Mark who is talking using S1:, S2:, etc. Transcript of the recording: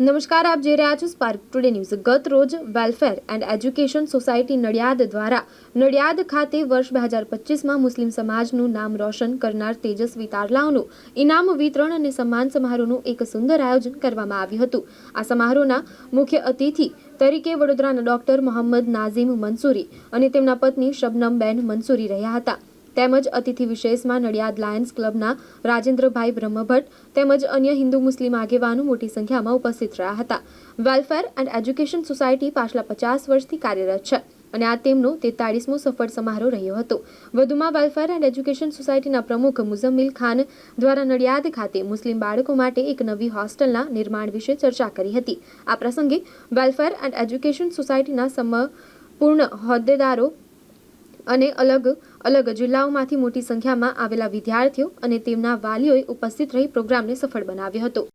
S1: નમસ્કાર, આપ જોઈ રહ્યા છો સ્પાર્ક ટુડે ન્યૂઝ ગત રોજ welfare and education society Nadiad દ્વારા નડિયાદ ખાતે વર્ષ બે હજાર પચીસમાં મુસ્લિમ સમાજનું નામ રોશન કરનાર તેજસ્વી તારલાઓનું ઇનામ વિતરણ અને સન્માન સમારોહનું એક સુંદર આયોજન કરવામાં આવ્યું હતું. આ સમારોહના મુખ્ય અતિથિ તરીકે વડોદરાના ડોક્ટર મોહમ્મદ નાઝીમ મંસૂરી અને તેમના પત્ની શબનમબેન મંસૂરી રહ્યા હતા. તેમજ અતિથિ વિશેષમાં નડિયાદ લાયન્સ ક્લબના રાજેન્દ્રભાઈ બ્રહ્મભટ્ટ તેમજ અન્ય હિન્દુ મુસ્લિમ આગેવાનો મોટી સંખ્યામાં ઉપસ્થિત રહ્યા હતા. વેલફેર એન્ડ એજ્યુકેશન સોસાયટી પાછલા પચાસ વર્ષથી કાર્યરત છે અને આ તેમનો તેતાળીસમો સફળ સમારોહ રહ્યો હતો. વધુમાં વેલફેર એન્ડ એજ્યુકેશન સોસાયટીના પ્રમુખ મુઝમ્મિલ ખાન દ્વારા નડિયાદ ખાતે મુસ્લિમ બાળકો માટે એક નવી હોસ્ટેલના નિર્માણ વિશે ચર્ચા કરી હતી. આ પ્રસંગે વેલફેર એન્ડ એજ્યુકેશન સોસાયટીના સમપૂર્ણ હોદ્દેદારો અને અલગ અલગ જિલ્લાઓમાંથી મોટી સંખ્યામાં આવેલા વિદ્યાર્થીઓ અને તેમના વાલીઓએ ઉપસ્થિત રહી પ્રોગ્રામને સફળ બનાવ્યો હતો.